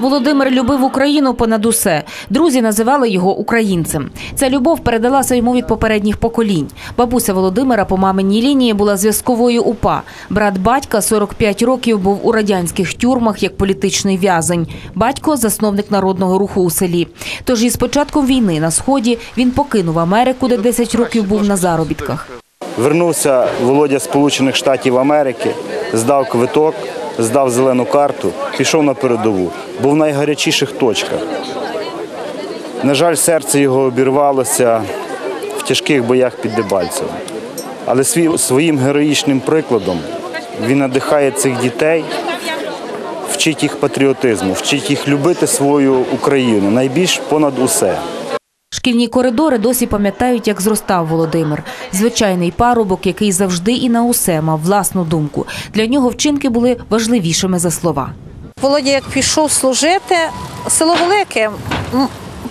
Володимир любив Україну понад усе. Друзі називали його українцем. Ця любов передалася йому від попередніх поколінь. Бабуся Володимира по маминій лінії була зв'язковою УПА. Брат батька 45 років був у радянських тюрмах як політичний в'язень. Батько засновник народного руху у селі. Тож із початком війни на сході він покинув Америку, де 10 років був на заробітках. Вернувся Володя Сполучених Штатів Америки, здав квиток, здав зелену карту, пішов на передову. Був в найгарячіших точках. На жаль, серце його обірвалося в тяжких боях під Дебальцевом. Але своїм героїчним прикладом він надихає цих дітей, вчить їх патріотизму, вчить їх любити свою Україну найбільш понад усе. Шкільні коридори досі пам'ятають, як зростав Володимир. Звичайний парубок, який завжди і на усе мав власну думку. Для нього вчинки були важливішими за слова. Володя як пішов служити, село велике.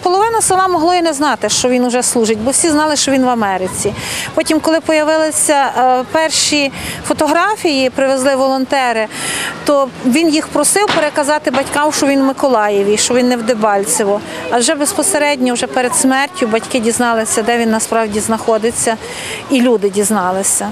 Половина села могло і не знати, що він вже служить, бо всі знали, що він в Америці. Потім, коли з'явилися е, перші фотографії, привезли волонтери, то він їх просив переказати батькам, що він в Миколаєві, що він не в Дебальцево. А вже безпосередньо, вже перед смертю, батьки дізналися, де він насправді знаходиться, і люди дізналися.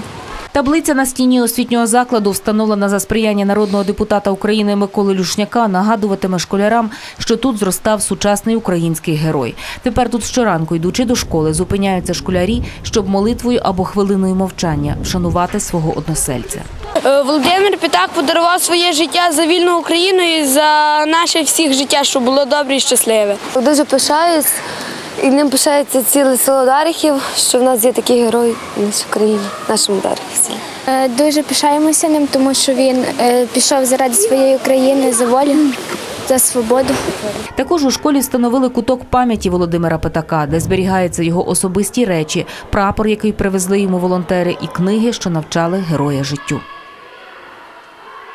Таблиця на стіні освітнього закладу, встановлена за сприяння народного депутата України Миколи Люшняка, нагадуватиме школярам, що тут зростав сучасний український герой. Тепер тут щоранку, йдучи до школи, зупиняються школярі, щоб молитвою або хвилиною мовчання вшанувати свого односельця. Е, Володимир Пітак подарував своє життя за вільну Україну і за наше всіх життя, щоб було добре і щасливе. Дуже пишаюсь, і ним пишається ціле село Дарихів, що в нас є такий герой в нашій країні, в нашому Дарихівці. Е, Дуже пишаємося ним, тому що він е, пішов заради своєї країни за волю, за свободу. Також у школі встановили куток пам'яті Володимира Петака, де зберігаються його особисті речі, прапор, який привезли йому волонтери, і книги, що навчали героя життю.